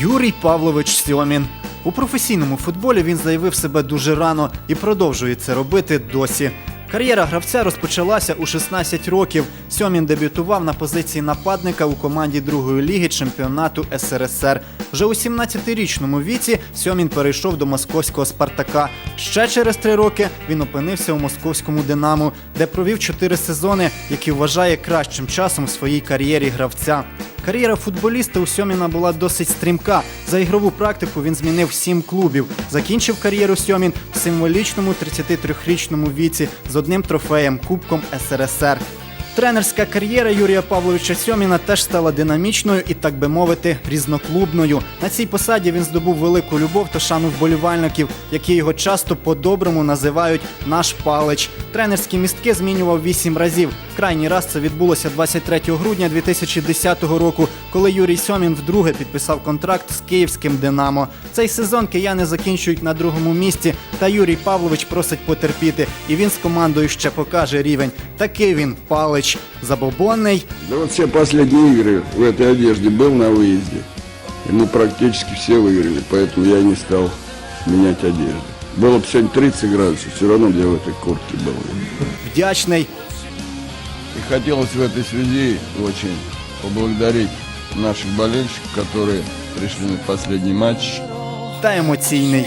Юрій Павлович Сьомін. У професійному футболі він заявив себе дуже рано і продовжує це робити досі. Кар'єра гравця розпочалася у 16 років. Сьомін дебютував на позиції нападника у команді другої ліги чемпіонату СРСР. Вже у 17-річному віці Сьомін перейшов до московського Спартака. Ще через три роки він опинився у московському Динамо, де провів чотири сезони, які вважає кращим часом в своїй кар'єрі гравця. Кар'єра футболіста у Сьоміна була досить стрімка. За ігрову практику він змінив сім клубів. Закінчив кар'єру Сьомін в символічному 33-річному віці з одним трофеєм Кубком СРСР. Тренерська кар'єра Юрія Павловича Сьоміна теж стала динамічною і, так би мовити, різноклубною. На цій посаді він здобув велику любов та шану вболівальників, які його часто по-доброму називають наш палич. Тренерські містки змінював вісім разів. Крайній раз це відбулося 23 грудня 2010 року, коли Юрій Сьомін вдруге підписав контракт з київським Динамо. Цей сезон кияни закінчують на другому місці, та Юрій Павлович просить потерпіти, і він з командою ще покаже рівень. Такий він палич, забобонний, Да вот все последние игры в этой одежде был на выезде. И мы практически все выиграли, поэтому я не стал менять одежду. Было бы сегодня 30 градусов, все равно бы я в этой куртке был. вдячний. И хотелось в этой связи очень поблагодарить наших болельщиков, которые пришли на последний матч. та емоційний.